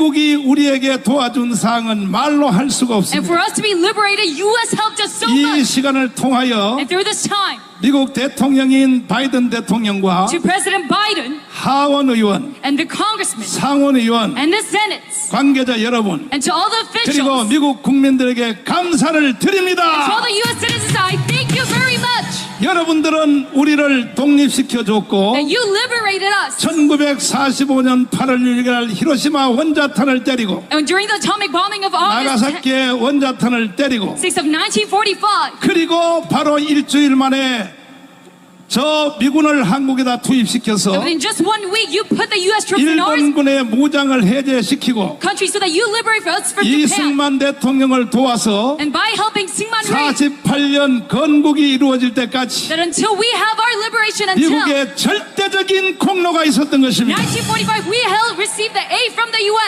미국이 우리에게 도와준 사항은 말로 할 수가 And 없습니다. for us to be liberated, U.S. helped us so 이 much. 시간을 통하여 And through this time, 미국 대통령인 바이든 대통령과 to President Biden 하원 의원, and the congressmen 상원 의원, and the senates 관계자 여러분, and to all the 그리고 officials, 미국 국민들에게 감사를 to all 드립니다. the U.S. 여러분들은 우리를 독립시켜 줬고 that you liberated us. 1945년 8월 6일 히로시마 원자탄을 때리고 나가사키의 원자탄을 때리고 6th of 1945, 그리고 바로 일주일 만에 저 미군을 한국에다 투입시켜서 and in just one week, you put the U.S. troops in our 일본군의 무장을 해제시키고 country so that you liberate us from Japan. 이승만 대통령을 도와서 And by helping Syngman Rhee, 48년 건국이 이루어질 때까지 that until we have our liberation, until 미국의 절대적인 공로가 있었던 것입니다. 1945, we held received the aid from the U.S.